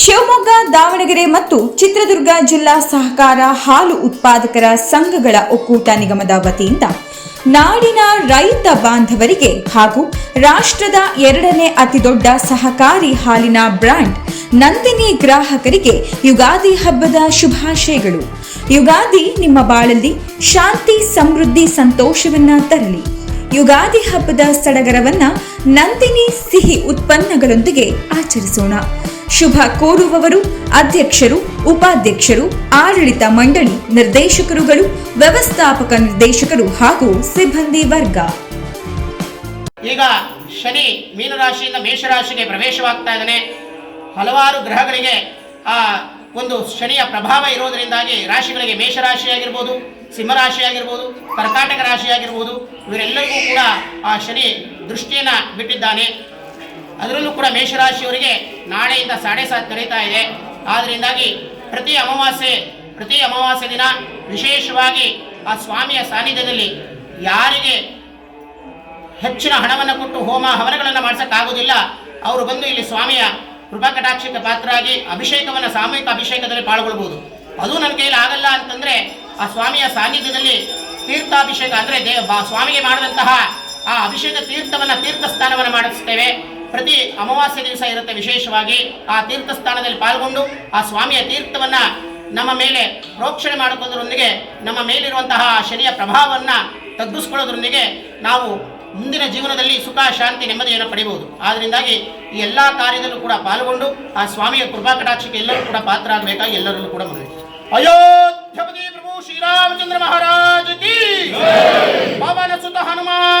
ಶಿವಮೊಗ್ಗ, ದಾವಣಗೆರೆ ಮತ್ತು ಚಿತ್ರದುರ್ಗ ಜಿಲ್ಲಾ ಸಹಕಾರ ಹಾಲು ಉತ್ಪಾದಕರ ಸಂಘಗಳ ಒಕ್ಕೂಟ ನಿಗಮದ ವತಿಯಿಂದ ನಾಡಿನ ರೈತ ಬಾಂಧವರಿಗೆ ಹಾಗೂ ರಾಷ್ಟ್ರದ ಎರಡನೇ ಅತಿದೊಡ್ಡ ಸಹಕಾರಿ ಹಾಲಿನ ಬ್ರ್ಯಾಂಡ್ ನಂದಿನಿ ಗ್ರಾಹಕರಿಗೆ ಯುಗಾದಿ ಹಬ್ಬದ ಶುಭಾಶಯಗಳು. ಯುಗಾದಿ ನಿಮ್ಮ ಬಾಳಲ್ಲಿ ಶಾಂತಿ, ಸಮೃದ್ಧಿ, ಸಂತೋಷವನ್ನ ತರಲಿ. ಯುಗಾದಿ ಹಬ್ಬದ ಸಡಗರವನ್ನ ನಂದಿನಿ ಸಿಹಿ ಉತ್ಪನ್ನಗಳೊಂದಿಗೆ ಆಚರಿಸೋಣ. ಶುಭ ಕೋರುವವರು, ಅಧ್ಯಕ್ಷರು, ಉಪಾಧ್ಯಕ್ಷರು, ಆಡಳಿತ ಮಂಡಳಿ ನಿರ್ದೇಶಕರುಗಳು, ವ್ಯವಸ್ಥಾಪಕ ನಿರ್ದೇಶಕರು ಹಾಗೂ ಸಿಬ್ಬಂದಿ ವರ್ಗ. ಈಗ ಶನಿ ಮೀನರಾಶಿಯಿಂದ ಮೇಷರಾಶಿಗೆ ಪ್ರವೇಶವಾಗ್ತಾ ಇದ್ದಾನೆ. ಹಲವಾರು ಗ್ರಹಗಳಿಗೆ ಆ ಒಂದು ಶನಿಯ ಪ್ರಭಾವ ಇರೋದರಿಂದಾಗಿ ರಾಶಿಗಳಿಗೆ ಮೇಷರಾಶಿಯಾಗಿರ್ಬೋದು, ಸಿಂಹರಾಶಿಯಾಗಿರ್ಬೋದು ಸಿಂಹರಾಶಿ ಆಗಿರ್ಬೋದು ಕರ್ಕಾಟಕ ರಾಶಿ ಆಗಿರ್ಬೋದು ಇವರೆಲ್ಲರಿಗೂ ಕೂಡ ಆ ಶನಿ ದೃಷ್ಟಿಯನ್ನು ಬಿಟ್ಟಿದ್ದಾನೆ. ಅದರಲ್ಲೂ ಕೂಡ ಮೇಷರಾಶಿಯವರಿಗೆ ನಾಳೆಯಿಂದ ಸಾಡೆ ಸಾತ್ ನಡೀತಾ ಇದೆ. ಆದ್ದರಿಂದಾಗಿ ಪ್ರತಿ ಅಮಾವಾಸ್ಯೆ ಪ್ರತಿ ಅಮಾವಾಸ್ಯೆ ದಿನ ವಿಶೇಷವಾಗಿ ಆ ಸ್ವಾಮಿಯ ಸಾನ್ನಿಧ್ಯದಲ್ಲಿ ಯಾರಿಗೆ ಹೆಚ್ಚಿನ ಹಣವನ್ನು ಕೊಟ್ಟು ಹೋಮ ಹವನಗಳನ್ನು ಮಾಡಿಸೋಕ್ಕಾಗೋದಿಲ್ಲ ಅವರು ಬಂದು ಇಲ್ಲಿ ಸ್ವಾಮಿಯ ಕೃಪಾ ಕಟಾಕ್ಷಕ್ಕೆ ಪಾತ್ರರಾಗಿ ಅಭಿಷೇಕವನ್ನು ಸಾಮೂಹಿಕ ಅಭಿಷೇಕದಲ್ಲಿ ಪಾಲ್ಗೊಳ್ಬೋದು ಅದು ನನ್ನ ಕೈಯಲ್ಲಿ ಆಗಲ್ಲ ಅಂತಂದ್ರೆ ಆ ಸ್ವಾಮಿಯ ಸಾನ್ನಿಧ್ಯದಲ್ಲಿ ತೀರ್ಥಾಭಿಷೇಕ ಅಂದರೆ ದೇ ಸ್ವಾಮಿಗೆ ಮಾಡಿದಂತಹ ಆ ಅಭಿಷೇಕ ತೀರ್ಥವನ್ನು ತೀರ್ಥ ಸ್ನಾನವನ್ನು ಮಾಡಿಸ್ತೇವೆ. ಪ್ರತಿ ಅಮಾವಾಸ್ಯೆ ದಿವಸ ಇರುತ್ತೆ ವಿಶೇಷವಾಗಿ. ಆ ತೀರ್ಥ ಸ್ಥಾನದಲ್ಲಿ ಪಾಲ್ಗೊಂಡು ಆ ಸ್ವಾಮಿಯ ತೀರ್ಥವನ್ನ ನಮ್ಮ ಮೇಲೆ ಪ್ರೋಕ್ಷಣೆ ಮಾಡಿಕೊಳ್ಳೋದ್ರೊಂದಿಗೆ, ನಮ್ಮ ಮೇಲಿರುವಂತಹ ಶನಿಯ ಪ್ರಭಾವವನ್ನು ತಗ್ಗಿಸ್ಕೊಳ್ಳೋದ್ರೊಂದಿಗೆ ನಾವು ಮುಂದಿನ ಜೀವನದಲ್ಲಿ ಸುಖ, ಶಾಂತಿ, ನೆಮ್ಮದಿಯನ್ನು ಪಡೆಯಬಹುದು ಆದ್ದರಿಂದಾಗಿ ಈ ಎಲ್ಲ ಕಾರ್ಯದಲ್ಲೂ ಕೂಡ ಪಾಲ್ಗೊಂಡು ಆ ಸ್ವಾಮಿಯ ಕೃಪಾ ಕಟಾಕ್ಷಕ್ಕೆ ಎಲ್ಲರೂ ಕೂಡ ಪಾತ್ರ ಆಗಬೇಕಾಗಿ ಎಲ್ಲರಲ್ಲೂ ಕೂಡ ಮನವಿ ಅಯೋಧ್ಯಪತಿ ಪ್ರಭು ಶ್ರೀರಾಮಚಂದ್ರ ಮಹಾರಾಜ ಪವನ ಸುತ ಹನುಮಾನ್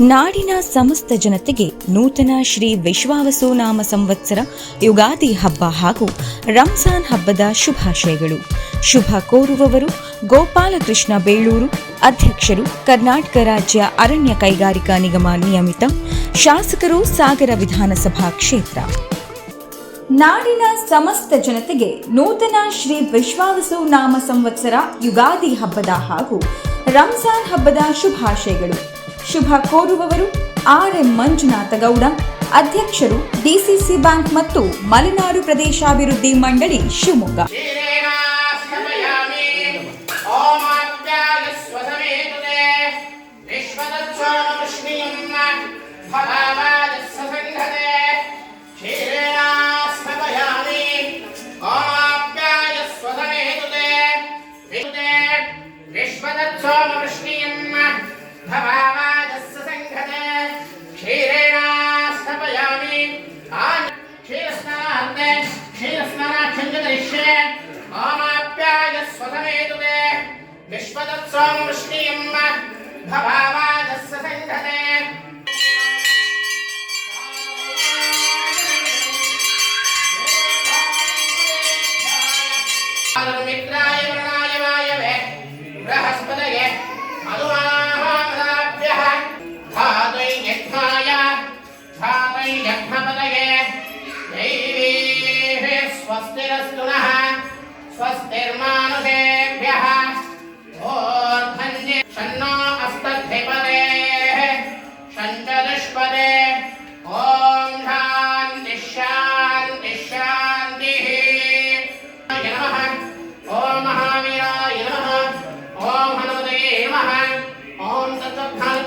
ನಾಡಿನ ಸಮಸ್ತ ಜನತೆಗೆ ನೂತನ ಶ್ರೀ ವಿಶ್ವಾವಸು ನಾಮ ಸಂವತ್ಸರ ಯುಗಾದಿ ಹಬ್ಬ ಹಾಗೂ ರಂಜಾನ್ ಹಬ್ಬದ ಶುಭಾಶಯಗಳು. ಶುಭ ಕೋರುವವರು ಗೋಪಾಲಕೃಷ್ಣ ಬೇಳೂರು, ಅಧ್ಯಕ್ಷರು ಕರ್ನಾಟಕ ರಾಜ್ಯ ಅರಣ್ಯ ಕೈಗಾರಿಕಾ ನಿಗಮ ನಿಯಮಿತ, ಶಾಸಕರು ಸಾಗರ ವಿಧಾನಸಭಾ ಕ್ಷೇತ್ರ. ನಾಡಿನ ಸಮಸ್ತ ಜನತೆಗೆ ನೂತನ ಶ್ರೀ ವಿಶ್ವಾವಸು ನಾಮ ಸಂವತ್ಸರ ಯುಗಾದಿ ಹಬ್ಬದ ಹಾಗೂ ರಂಜಾನ್ ಹಬ್ಬದ ಶುಭಾಶಯಗಳು. ಶುಭ ಕೋರುವವರು ಆರ್ ಎಂ ಮಂಜುನಾಥ ಗೌಡ, ಅಧ್ಯಕ್ಷರು ಡಿಸಿಸಿ ಬ್ಯಾಂಕ್ ಮತ್ತು ಮಲೆನಾಡು ಪ್ರದೇಶಾಭಿವೃದ್ಧಿ ಮಂಡಳಿ ಶಿವಮೊಗ್ಗ. विश्वदत्सोमवृष्णियन् भवावादस्य सङ्घते क्षीरेणास्थपयामि क्षीरस्नान्ते क्षीरस्नानाख्यञ्च दृश्ये मामाप्याय स्वसमेतु ते विश्वदत्सोमवृष्णियम् भवावा สักครั้ง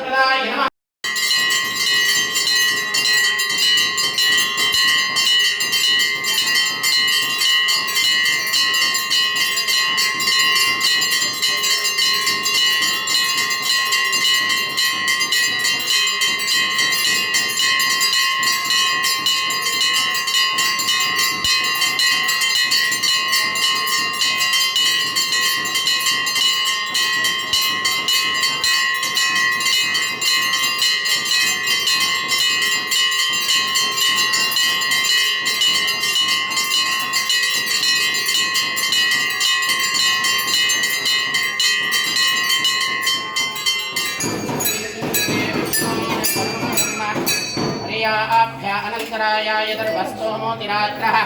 परमेश्वरायाय दर्वस्तोमोतिरात्रः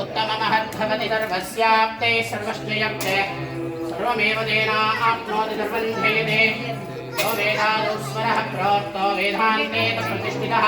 उत्तममहद्भवति दर्वस्याप्ते सर्वश्चयप्ते सर्वमेव देना आप्नोति दर्वन्धेदे यो वेदादौ स्वरः प्रोक्तो वेदान्ते प्रतिष्ठितः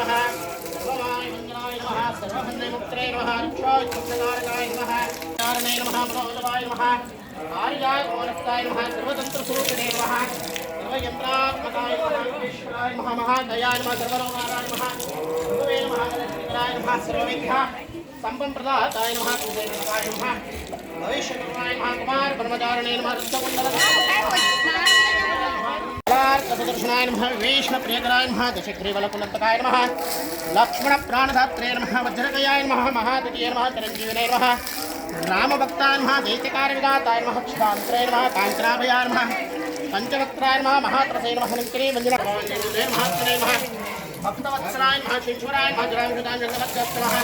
ಜೋಗವನಿಕೇತ್ರೇ ನಮಃ ಸರ್ವಮಾಯ ಮಂಜನಾಯ ನಮಃ ಸರ್ವಭಂದೆ ಮುಕ್ತ್ರೇ ನಮಃ ರಕ್ಷಾಯ ಮುಕ್ತಕಾರಕಾಯ ನಮಃ ಕಾರಣೇ ನಮಃ ಮನೋಜವಾಯ ನಮಃ ಆರ್ಯಾಯ ಮೋನಸ್ತಾಯ ನಮಃ ಸರ್ವತಂತ್ರ ಸ್ವರೂಪಿಣೇ ನಮಃ ಸರ್ವಯಂತ್ರಾತ್ಮಕಾಯ ನಮಃ ಈಶ್ವರಾಯ ನಮಃ ಮಹಾದಯಾಯ ನಮಃ ಸರ್ವರೋಗಾಯ ನಮಃ ಸರ್ವೇ ನಮಃ ಗಣಪತಿರಾಯ ನಮಃ ಸರ್ವವಿದ್ಯಾ ಸಂಪಂ ಪ್ರದಾತಾಯ ನಮಃ ಕುಬೇರಾಯ ನಮಃ ಭವಿಷ್ಯಕರಾಯ ನಮಃ ओंकार कपदर्शनाय नमः, वेष्णप्रियकराय नमः दशग्रीवलकुलन्तकाय नमः लक्ष्मणप्राणधात्रे नमः वज्रकयाय नमः महादित्ये नमः चिरञ्जीवने नमः, रामभक्ताय नमः दैत्यकारविघाताय नमः क्षान्तरे नमः, काञ्चनाभयाय नमः पञ्चवक्त्राय नमः महात्रसे नमः नित्रे मञ्जुनभवाञ्जने महात्मने नमः भक्तवत्सराय नमः शिशुराय नमः जरांशुदाय जगवत्कस्त नमः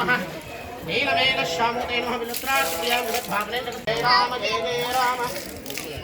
नमः नीलमेघश्यामूते नमः विलुत्राय प्रियाँ जगद्भावने जगद् राम, जय जय Ram.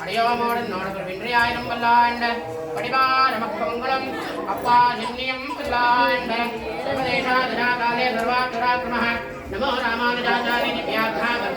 அடையாமாடன் நாடுகள் வென்றையாயிரம் வல்லாண்ட. படிவான மங்களம் அப்பா ஜன்யம் வல்லாண்ட சர்வதேசா தனாகாலே சர்வாக்கராக்கிரம நமோ ராமானுஜாச்சாரிய திவ்யாத்மா